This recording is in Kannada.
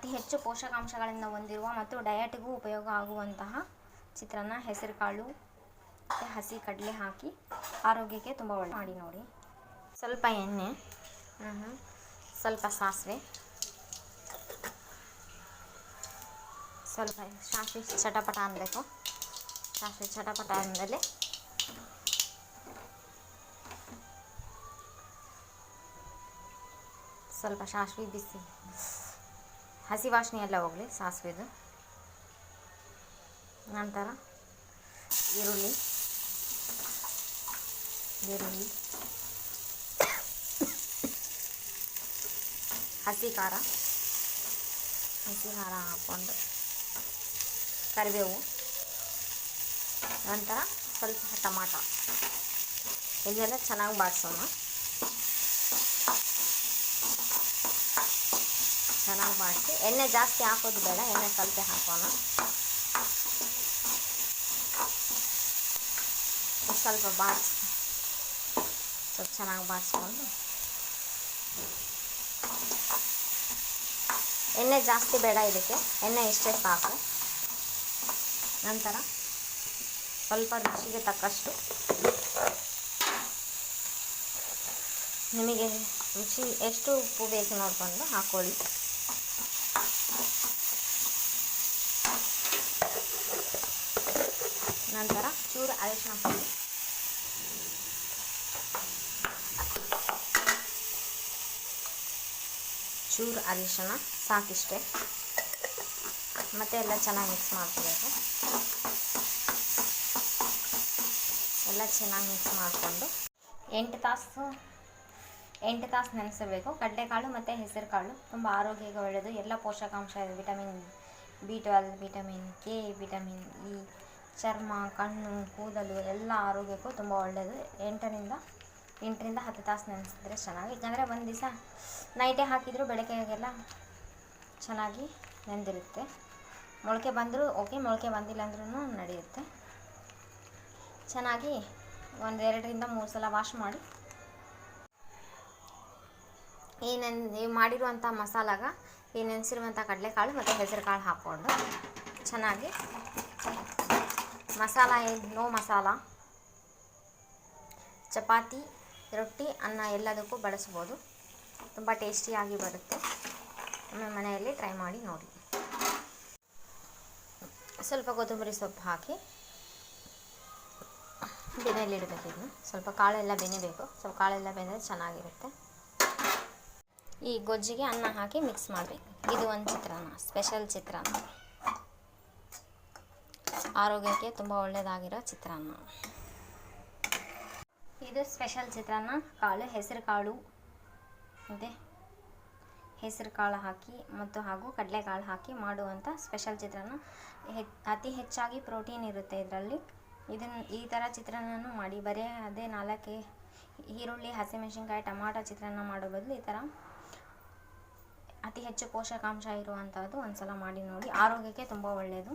ಅತಿ ಹೆಚ್ಚು ಪೋಷಕಾಂಶಗಳನ್ನು ಹೊಂದಿರುವ ಮತ್ತು ಡಯಟಿಗೂ ಉಪಯೋಗ ಆಗುವಂತಹ ಚಿತ್ರಾನ್ನ ಹೆಸರು ಕಾಳು ಮತ್ತು ಹಸಿ ಕಡಲೆ ಹಾಕಿ ಆರೋಗ್ಯಕ್ಕೆ ತುಂಬ ಒಳ್ಳೆ ಮಾಡಿ ನೋಡಿ. ಸ್ವಲ್ಪ ಎಣ್ಣೆ ಸ್ವಲ್ಪ ಸಾಸಿವೆ. ಸ್ವಲ್ಪ ಸಾಸಿವೆ ಚಟಪಟ ಅನ್ನಬೇಕು ಸಾಸಿವೆ ಚಟಪಟ ಅಂದಮೇಲೆ ಸ್ವಲ್ಪ ಸಾಸಿವೆ ಬಿಸಿ. ಹಸಿ ವಾಸನೆ ಎಲ್ಲ ಹೋಗಲಿ, ಸಾಸಿವೆದು. ನಂತರ ಈರುಳ್ಳಿ. ಈರುಳ್ಳಿ. ಹಸಿ ಖಾರ. ಹಸಿ ಖಾರ ಹಾಕ್ಕೊಂಡು ಕರಿಬೇವು. ನಂತರ ಸ್ವಲ್ಪ ಟಮಾಟ. ಇದೆಲ್ಲ ಚೆನ್ನಾಗಿ ಬಾಡಿಸೋಣ ಚೆನ್ನಾಗಿ ಮಾಡಿಸಿ. ಎಣ್ಣೆ ಜಾಸ್ತಿ ಹಾಕೋದು ಬೇಡ, ಎಣ್ಣೆ ಸ್ವಲ್ಪ ಹಾಕೋಣ. ಸ್ವಲ್ಪ ಬಾಡಿಸಿ ಸ್ವಲ್ಪ ಚೆನ್ನಾಗಿ ಬಾಡಿಸ್ಕೊಂಡು ಎಣ್ಣೆ ಜಾಸ್ತಿ ಬೇಡ ಇದಕ್ಕೆ, ಎಣ್ಣೆ ಇಷ್ಟೇ ಸಾಕು. ನಂತರ ಸ್ವಲ್ಪ ರುಚಿಗೆ ತಕ್ಕಷ್ಟು ನಿಮಗೆ ರುಚಿ, ಎಷ್ಟು ಉಪ್ಪು ಬೇಕು ನೋಡಿಕೊಂಡು ಹಾಕ್ಕೊಳ್ಳಿ ನಂತರ ಚೂರು ಅರಿಶಿನ ಪುಡಿ. ಚೂರು ಅರಿಶಿನ ಸಾಕಿಷ್ಟೇ. ಮತ್ತೆ ಎಲ್ಲ ಚೆನ್ನಾಗಿ ಮಿಕ್ಸ್ ಮಾಡ್ಕೋಬೇಕು. ಎಲ್ಲ ಚೆನ್ನಾಗಿ ಮಿಕ್ಸ್ ಮಾಡಿಕೊಂಡು ಎಂಟು ತಾಸು ಎಂಟು ತಾಸು ನೆನೆಸಬೇಕು. ಕಡಲೆಕಾಳು ಮತ್ತು ಹೆಸರುಕಾಳು ತುಂಬ ಆರೋಗ್ಯಕ್ಕೆ ಒಳ್ಳೆಯದು ಎಲ್ಲ ಪೋಷಕಾಂಶ vitamin B twelve, vitamin K, vitamin E. ಚರ್ಮ, ಕಣ್ಣು, ಕೂದಲು ಎಲ್ಲ ಆರೋಗ್ಯಕ್ಕೂ ತುಂಬ ಒಳ್ಳೆಯದು ಎಂಟರಿಂದ ಎಂಟರಿಂದ ಹತ್ತು ತಾಸು ನೆನೆಸಿದ್ರೆ ಚೆನ್ನಾಗಿ, ಯಾಕಂದರೆ ಒಂದು ದಿವಸ ನೈಟೇ ಹಾಕಿದರೂ ಬೆಳಗ್ಗೆಗೆಲ್ಲ ಚೆನ್ನಾಗಿ ನೆಂದಿರುತ್ತೆ. ಮೊಳಕೆ ಬಂದರೂ ಓಕೆ ಮೊಳಕೆ ಬಂದಿಲ್ಲ ಅಂದ್ರೂ ನಡೆಯುತ್ತೆ. ಚೆನ್ನಾಗಿ ಒಂದು ಎರಡರಿಂದ ಮೂರು ಸಲ ವಾಶ್ ಮಾಡಿ. ಈ ನೆನ್ ಮಾಡಿರುವಂಥ ಮಸಾಲಾಗ ಈ ನೆನೆಸಿರುವಂಥ ಕಡಲೆಕಾಳು ಮತ್ತು ಹೆಸರು ಕಾಳು ಹಾಕ್ಕೊಂಡು ಚೆನ್ನಾಗಿ ಮಸಾಲ ಏನು ನೋ ಮಸಾಲ. ಚಪಾತಿ, ರೊಟ್ಟಿ, ಅನ್ನ ಎಲ್ಲದಕ್ಕೂ ಬಳಸ್ಬೋದು. ತುಂಬ ಟೇಸ್ಟಿಯಾಗಿ ಬರುತ್ತೆ. ನಮ್ಮ ಮನೆಯಲ್ಲಿ ಟ್ರೈ ಮಾಡಿ ನೋಡಿ. ಸ್ವಲ್ಪ ಕೊತ್ತಂಬರಿ ಸೊಪ್ಪು ಹಾಕಿ. ಬೆನೆಯಲ್ಲಿಡಬೇಕು ಇದನ್ನು. ಸ್ವಲ್ಪ ಕಾಳೆಲ್ಲ ಬೆನಿಬೇಕು ಸ್ವಲ್ಪ ಕಾಳೆಲ್ಲ ಬೆಂದರೆ ಚೆನ್ನಾಗಿರುತ್ತೆ. ಈ ಗೊಜ್ಜಿಗೆ ಅನ್ನ ಹಾಕಿ ಮಿಕ್ಸ್ ಮಾಡಬೇಕು. ಇದು ಒಂದು ಚಿತ್ರಾನ್ನ ಸ್ಪೆಷಲ್ ಚಿತ್ರಾನ್ನ. ಆರೋಗ್ಯಕ್ಕೆ ತುಂಬ ಒಳ್ಳೆಯದಾಗಿರೋ ಚಿತ್ರಾನ್ನ. ಇದು ಸ್ಪೆಷಲ್ ಚಿತ್ರಾನ್ನ. ಕಾಳು, ಹೆಸರು ಕಾಳು. ಇದೆ. ಹೆಸರು ಕಾಳು ಹಾಕಿ ಮತ್ತು ಹಾಗೂ ಕಡಲೆಕಾಳು ಹಾಕಿ ಮಾಡುವಂಥ ಸ್ಪೆಷಲ್ ಚಿತ್ರಾನ್ನ. ಅತಿ ಹೆಚ್ಚಾಗಿ ಪ್ರೋಟೀನ್ ಇರುತ್ತೆ ಇದರಲ್ಲಿ. ಇದನ್ನು ಈ ಥರ ಚಿತ್ರಾನ್ನನೂ ಮಾಡಿ. ಬರೀ ಅದೇ ನಾಲ್ಕೇ ಈರುಳ್ಳಿ, ಹಸಿಮೆಣಸಿನ್ಕಾಯಿ, ಟಮಾಟೊ ಚಿತ್ರಾನ್ನ ಮಾಡೋ ಬದಲು ಈ ಥರ ಅತಿ ಹೆಚ್ಚು ಪೋಷಕಾಂಶ ಇರುವಂಥದ್ದು ಒಂದು ಸಲ ಮಾಡಿ ನೋಡಿ. ಆರೋಗ್ಯಕ್ಕೆ ತುಂಬ ಒಳ್ಳೆಯದು